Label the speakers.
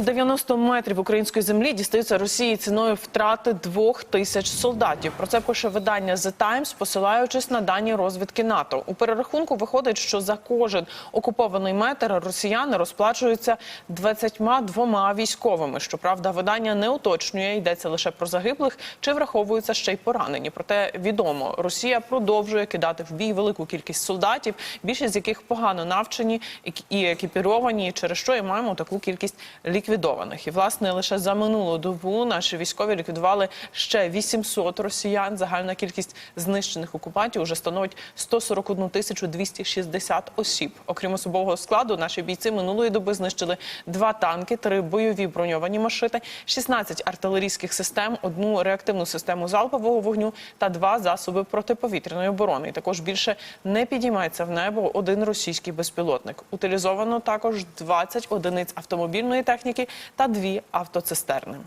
Speaker 1: 90 метрів української землі дістаються Росії ціною втрати двох тисяч солдатів. Про це пише видання The Times, посилаючись на дані розвідки НАТО. У перерахунку виходить, що за кожен окупований метр росіяни розплачуються 22 військовими. Щоправда, видання не уточнює, йдеться лише про загиблих чи враховуються ще й поранені. Проте відомо, Росія продовжує кидати в бій велику кількість солдатів, більшість з яких погано навчені і екіпіровані, через що і маємо таку кількість ліквідованих. І власне лише за минулу добу наші військові ліквідували ще 800 росіян. Загальна кількість знищених окупантів вже становить 141 тисячу 260 осіб. Окрім особового складу, наші бійці минулої доби знищили два танки, три бойові броньовані машини, 16 артилерійських систем, одну реактивну систему залпового вогню та два засоби протиповітряної оборони. І також більше не підіймається в небо один російський безпілотник. Утилізовано також 20 одиниць автомобільної техніки та дві автоцистерни.